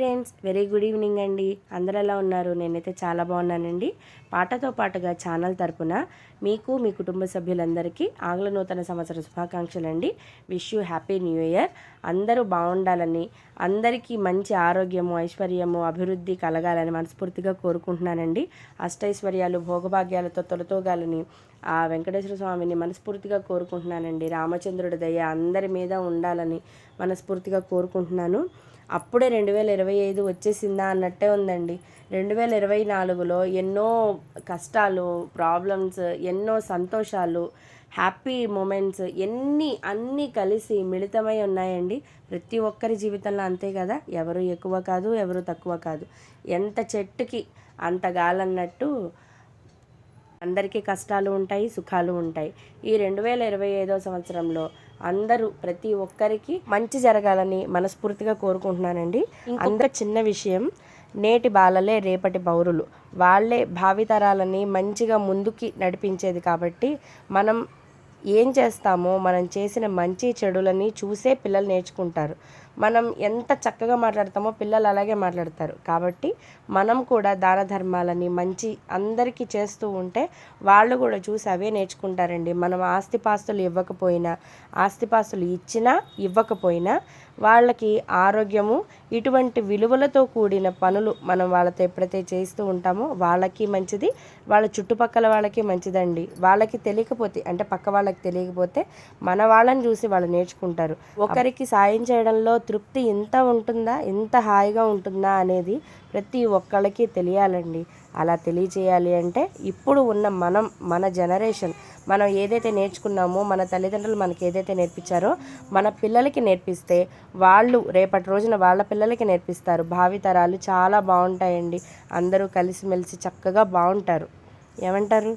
Friends very good evening అండి. అందరు ఎలా ఉన్నారు? నేనైతే చాలా బాగున్నానండి. పాటతో పాటుగా ఛానల్ తరపున మీకు మీ కుటుంబ సభ్యులందరికీ ఆంగ్ల నూతన సంవత్సర శుభాకాంక్షలు అండి. Wish you happy new year. అందరూ బాగుండాలని అందరికీ మంచి ఆరోగ్యము ఐశ్వర్యము అభివృద్ధి కలగాలని మనస్ఫూర్తిగా కోరుకుంటున్నానండి. అష్టైశ్వర్యాలు భోగభాగ్యాలతో తొలతోగాలని ఆ వెంకటేశ్వర స్వామిని మనస్ఫూర్తిగా కోరుకుంటున్నానండి. రామచంద్రుడి దయ అందరి మీద ఉండాలని మనస్ఫూర్తిగా కోరుకుంటున్నాను. అప్పుడే రెండు వేల ఇరవై ఐదు వచ్చేసిందా అన్నట్టే ఉందండి. రెండు వేల ఇరవై నాలుగులో ఎన్నో కష్టాలు ప్రాబ్లమ్స్ ఎన్నో సంతోషాలు హ్యాపీ మూమెంట్స్ ఎన్ని అన్నీ కలిసి మిళితమై ఉన్నాయండి. ప్రతి ఒక్కరి జీవితంలో అంతే కదా. ఎవరు ఎక్కువ కాదు ఎవరు తక్కువ కాదు. ఎంత చెట్టుకి అంత గాలన్నట్టు అందరికీ కష్టాలు ఉంటాయి సుఖాలు ఉంటాయి. ఈ రెండు వేల ఇరవై ఐదో సంవత్సరంలో అందరూ ప్రతి ఒక్కరికి మంచి జరగాలని మనస్ఫూర్తిగా కోరుకుంటున్నానండి. అంత చిన్న విషయం నేటి బాలలే రేపటి పౌరులు. వాళ్ళే భావితరాలని మంచిగా ముందుకి నడిపించేది కాబట్టి మనం ఏం చేస్తామో మనం చేసిన మంచి చెడులని చూసే పిల్లలు నేర్చుకుంటారు. మనం ఎంత చక్కగా మాట్లాడతామో పిల్లలు అలాగే మాట్లాడతారు. కాబట్టి మనం కూడా దాన ధర్మాలని మంచి అందరికీ చేస్తూ ఉంటే వాళ్ళు కూడా చూసి అవే నేర్చుకుంటారండి. మనం ఆస్తిపాస్తులు ఇవ్వకపోయినా ఆస్తిపాస్తులు ఇచ్చినా ఇవ్వకపోయినా వాళ్ళకి ఆరోగ్యము ఇటువంటి విలువలతో కూడిన పనులు మనం వాళ్ళతో ఎప్పుడైతే చేస్తూ ఉంటామో వాళ్ళకి మంచిది వాళ్ళ చుట్టుపక్కల వాళ్ళకి మంచిదండి. వాళ్ళకి తెలియకపోతే అంటే పక్క వాళ్ళకి తెలియకపోతే మన వాళ్ళని చూసి వాళ్ళు నేర్చుకుంటారు. ఒకరికి సాయం చేయడంలో తృప్తి ఎంత ఉంటుందా ఎంత హాయిగా ఉంటుందా అనేది ప్రతి ఒక్కళ్ళకి తెలియాలండి. అలా తెలియచేయాలి అంటే ఇప్పుడు ఉన్న మనం మన జనరేషన్ మనం ఏదైతే నేర్చుకున్నామో మన తల్లిదండ్రులు మనకి ఏదైతే నేర్పించారో మన పిల్లలకి నేర్పిస్తే వాళ్ళు రేపటి రోజున వాళ్ళ పిల్లలకి నేర్పిస్తారు. భావితరాలు చాలా బాగుంటాయండి. అందరూ కలిసిమెలిసి చక్కగా బాగుంటారు. ఏమంటారు?